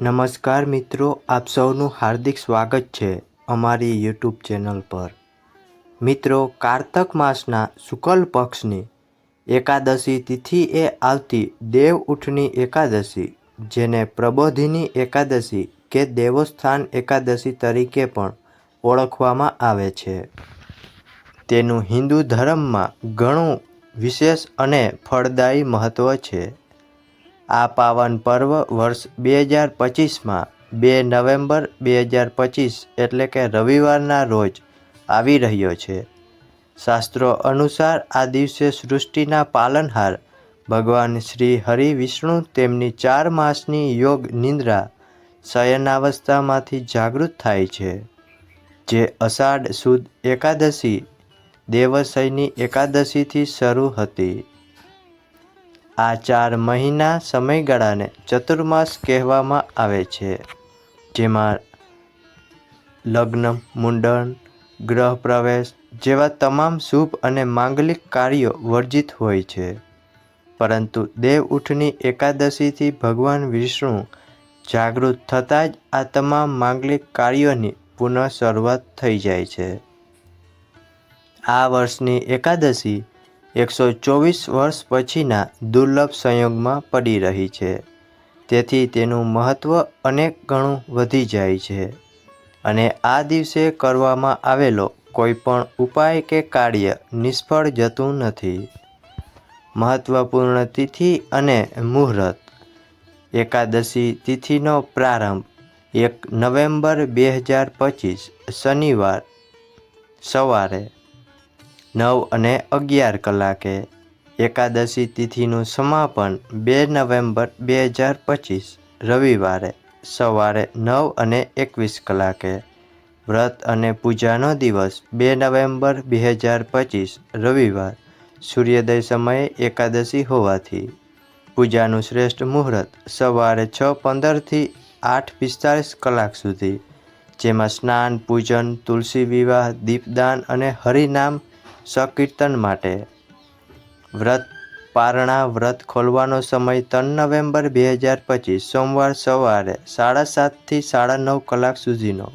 નમસ્કાર મિત્રો, આપ સૌનું હાર્દિક સ્વાગત છે અમારી યુટ્યુબ ચેનલ પર. મિત્રો, કારતક માસના શુક્લ પક્ષની એકાદશી તિથિએ આવતી દેવ ઉઠની એકાદશી, જેને પ્રબોધિની એકાદશી કે દેવસ્થાન એકાદશી તરીકે પણ ઓળખવામાં આવે છે. તેનું હિન્દુ ધર્મમાં ઘણું વિશેષ અને ફળદાયી મહત્ત્વ છે. આ પાવન પર્વ વર્ષ બે હજાર પચીસમાં, બે નવેમ્બર બે હજાર પચીસ, એટલે કે રવિવારના રોજ આવી રહ્યો છે. શાસ્ત્રો અનુસાર આ દિવસે સૃષ્ટિના પાલનહાર ભગવાન શ્રી હરિ વિષ્ણુ તેમની ચાર માસની યોગ નિંદ્રા શયનાવસ્થામાંથી જાગૃત થાય છે. જે અષાઢ સુદ એકાદશી, દેવશયની એકાદશીથી શરૂ હતી. આ ચાર મહિના સમયગાળાને ચતુર્માસ કહેવામાં આવે છે, જેમાં લગ્ન, મુંડન, ગ્રહ પ્રવેશ જેવા તમામ શુભ અને માંગલિક કાર્યો વર્જિત હોય છે. પરંતુ દેવ ઉઠની એકાદશીથી ભગવાન વિષ્ણુ જાગૃત થતાં જ આ તમામ માંગલિક કાર્યોની પુનઃ શરૂઆત થઈ જાય છે. આ વર્ષની એકાદશી એકસો ચોવીસ વર્ષ પછીના દુર્લભ સંયોગમાં પડી રહી છે. તેથી તેનું મહત્ત્વ અનેક ગણું વધી જાય છે. અને આ દિવસે કરવામાં આવેલો કોઈ પણ ઉપાય કે કાર્ય નિષ્ફળ જતું નથી. મહત્ત્વપૂર્ણ તિથિ અને મુહૂર્ત. એકાદશી તિથિનો પ્રારંભ એક નવેમ્બર બે હજાર પચીસ, શનિવાર. સવારે નવ અને અગિયાર કલાકે એકાદશી તિથિનું સમાપન બે નવેમ્બર બે હજાર પચીસ, રવિવારે સવારે નવ અને એકવીસ કલાકે. વ્રત અને પૂજાનો દિવસ બે નવેમ્બર બે હજાર પચીસ, રવિવાર, સૂર્યોદય સમયે એકાદશી હોવાથી. પૂજાનું શ્રેષ્ઠ મુહૂર્ત સવારે છ પંદરથી આઠ પિસ્તાળીસ કલાક સુધી, જેમાં સ્નાન, પૂજન, તુલસી વિવાહ, દીપદાન અને હરિનામ સંકીર્તન માટે. વ્રત, પારણા વ્રત ખોલવાનો સમય ત્રણ નવેમ્બર બે હજાર પચીસ, સોમવાર સવારે સાડા સાતથી સાડા નવ કલાક સુધીનો.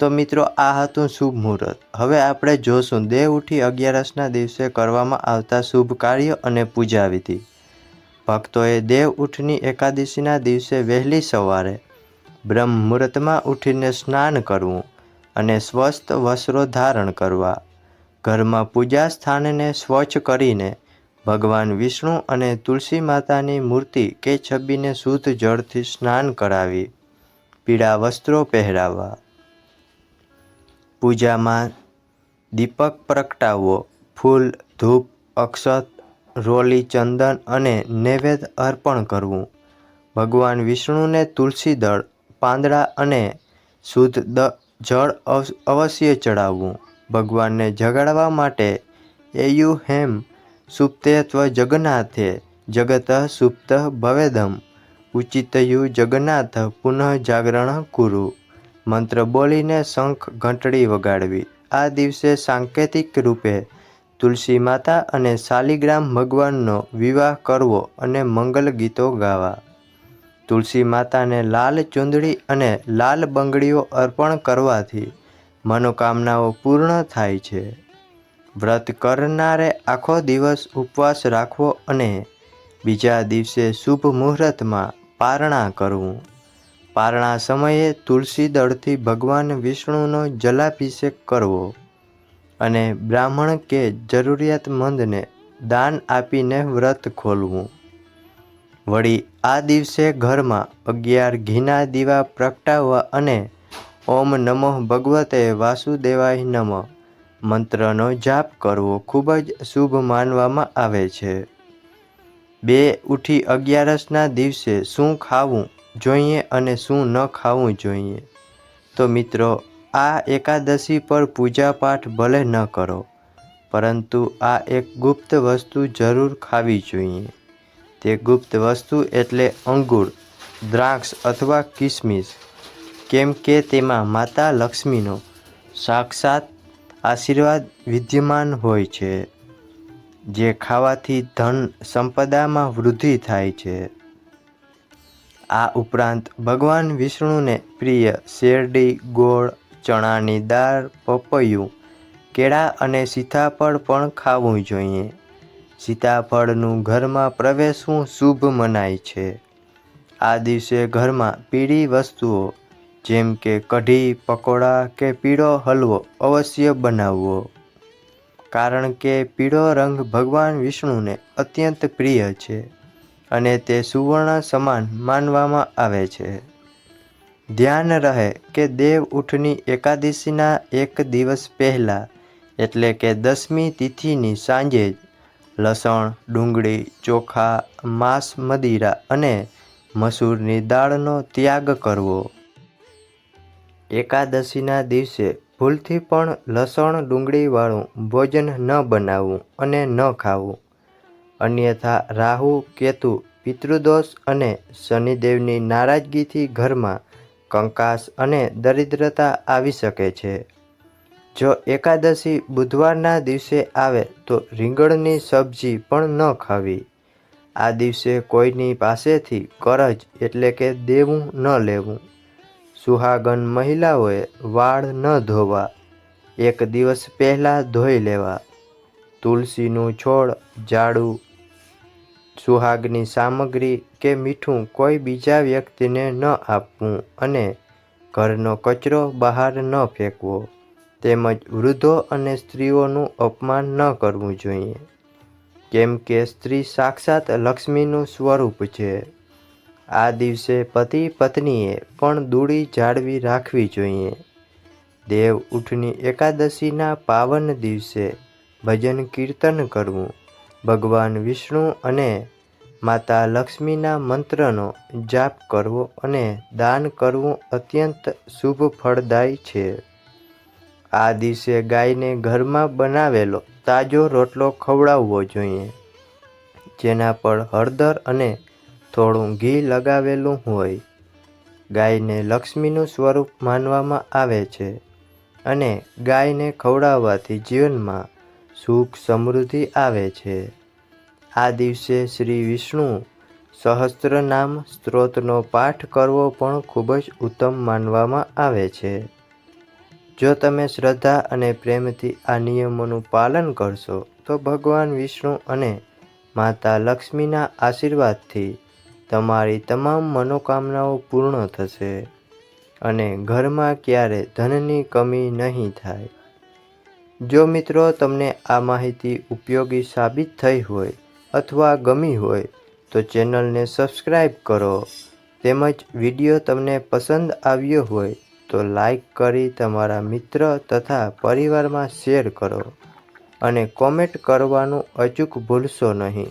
તો મિત્રો, આ હતું શુભ મુહૂર્ત. હવે આપણે જોશું દેવ ઉઠી અગિયારસના દિવસે કરવામાં આવતા શુભ કાર્ય અને પૂજા વિધિ. ભક્તોએ દેવ ઉઠની એકાદશીના દિવસે વહેલી સવારે બ્રહ્મ મુહૂર્તમાં ઉઠીને સ્નાન કરવું અને સ્વસ્થ વસ્ત્રો ધારણ કરવા. ઘરમાં પૂજા સ્થાનને સ્વચ્છ કરીને ભગવાન વિષ્ણુ અને તુલસી માતાની મૂર્તિ કે છબીને શુદ્ધ જળથી સ્નાન કરાવી, પીળા વસ્ત્રો પહેરાવવા. પૂજામાં દીપક પ્રગટાવવો, ફૂલ, ધૂપ, અક્ષત, રોલી, ચંદન અને નૈવેદ્ય અર્પણ કરવું. ભગવાન વિષ્ણુને તુલસી દળ, પાંદડા અને શુદ્ધ દ, જળ અવશ્ય ચડાવવું. ભગવાનને જગાડવા માટે એયુ હેમ સુપ્તેત્વ જગન્નાથે જગત સુપ્ત ભવેદમ ઉચિતયુ જગન્નાથ પુનઃ જાગરણ કુરુ. મંત્ર બોલીને શંખ ઘંટડી વગાડવી. આ દિવસે સાંકેતિક રૂપે તુલસી માતા અને શાલિગ્રામ ભગવાનનો વિવાહ કરવો અને મંગલ ગીતો ગાવા. તુલસી માતાને લાલ ચૂંદડી અને લાલ બંગડીઓ અર્પણ કરવાથી મનોકામનાઓ પૂર્ણ થાય છે. વ્રત કરનારે આખો દિવસ ઉપવાસ રાખવો અને બીજા દિવસે શુભ મુહૂર્તમાં પારણા કરવું. પારણા સમયે તુલસી દળથી ભગવાન વિષ્ણુનો જલાભિષેક કરવો અને બ્રાહ્મણ કે જરૂરિયાતમંદને દાન આપીને વ્રત ખોલવું. વળી આ દિવસે ઘરમાં અગિયાર ઘીના દીવા પ્રગટાવવા અને ઓમ નમઃ ભગવતે વાસુદેવાય નમઃ. મંત્રનો જાપ કરવો ખૂબ જ શુભ માનવામાં આવે છે. બે ઉઠી અગિયારસના દિવસે શું ખાવું જોઈએ અને શું ન ખાવું જોઈએ? તો મિત્રો, આ એકાદશી પર પૂજાપાઠ ભલે ન કરો, પરંતુ આ એક ગુપ્ત વસ્તુ જરૂર ખાવી જોઈએ. તે ગુપ્ત વસ્તુ એટલે અંગુર, દ્રાક્ષ અથવા કિસમિસ કેમ કે તેમાં માતા લક્ષ્મીનો સાક્ષાત આશીર્વાદ વિદ્યમાન હોય છે, જે ખાવાથી ધન સંપદામાં વૃદ્ધિ થાય છે. આ ઉપરાંત ભગવાન વિષ્ણુને પ્રિય શેરડી, ગોળ, ચણાની દાળ, પપૈયું, કેળા અને સીતાફળ પણ ખાવું જોઈએ. સીતાફળનું ઘરમાં પ્રવેશવું શુભ મનાય છે. આ દિવસે ઘરમાં પીળી વસ્તુઓ જેમ કે કઢી, પકોડા કે પીળો હલવો અવશ્ય બનાવવો. કારણ કે પીળો રંગ ભગવાન વિષ્ણુને અત્યંત પ્રિય છે અને તે સુવર્ણ સમાન માનવામાં આવે છે. ધ્યાન રહે કે દેવ ઉઠની એકાદશીના એક દિવસ પહેલાં, એટલે કે દસમી તિથિની સાંજે જ, લસણ, ડુંગળી, ચોખા, માંસ, મદીરા અને મસૂરની દાળનો ત્યાગ કરવો. એકાદશીના દિવસે ભૂલથી પણ લસણ ડુંગળીવાળું ભોજન ન બનાવવું અને ન ખાવું. અન્યથા રાહુ, કેતુ, પિતૃદોષ અને શનિદેવની નારાજગીથી ઘરમાં કંકાસ અને દરિદ્રતા આવી શકે છે. જો એકાદશી બુધવારના દિવસે આવે તો રીંગણની સબ્જી પણ ન ખાવી. આ દિવસે કોઈની પાસેથી કરજ એટલે કે દેવું ન લેવું. સુહાગન મહિલાઓએ વાળ ન ધોવા, એક દિવસ પહેલાં ધોઈ લેવા. તુલસીનું છોડ ઝાડુ સુહાગની સામગ્રી કે મીઠું કોઈ બીજા વ્યક્તિને ન આપવું અને ઘરનો કચરો બહાર ન ફેંકવો. તેમજ વૃદ્ધો અને સ્ત્રીઓનું અપમાન ન કરવું જોઈએ. કેમ કે સ્ત્રી સાક્ષાત લક્ષ્મીનું સ્વરૂપ છે. આ દિવસે પતિ પત્નીએ પણ દૂડી જાળવી રાખવી જોઈએ. દેવ ઉઠની એકાદશીના પાવન દિવસે ભજન કીર્તન કરવું. ભગવાન વિષ્ણુ અને માતા લક્ષ્મીના મંત્રનો જાપ કરવો અને દાન કરવું અત્યંત શુભ ફળદાયી છે. આ દિવસે ગાયને ઘરમાં બનાવેલો તાજો રોટલો ખવડાવવો જોઈએ. જેના પર હળદર અને થોડું ઘી લગાવેલું હોય. ગાયને લક્ષ્મીનું સ્વરૂપ માનવામાં આવે છે અને ગાયને ખવડાવવાથી જીવનમાં સુખ સમૃદ્ધિ આવે છે. આ દિવસે શ્રી વિષ્ણુ સહસ્ત્રનામ સ્ત્રોતનો પાઠ કરવો પણ ખૂબ જ ઉત્તમ માનવામાં આવે છે. જો તમે શ્રદ્ધા અને પ્રેમથી આ નિયમોનું પાલન કરશો, તો ભગવાન વિષ્ણુ અને માતા લક્ષ્મીના આશીર્વાદથી તમારી તમામ મનોકામનાઓ પૂર્ણ થશે અને ઘરમાં ક્યારે ધનની કમી નહીં થાય. જો મિત્રો તમને આ માહિતી ઉપયોગી સાબિત થઈ હોય અથવા ગમી હોય, તો ચેનલને સબસ્ક્રાઈબ કરો. તેમજ વીડિયો તમને પસંદ આવ્યો હોય, તો લાઈક કરી તમારા મિત્ર તથા પરિવારમાં શેર કરો અને કોમેન્ટ કરવાનું અચૂક ભૂલશો નહીં.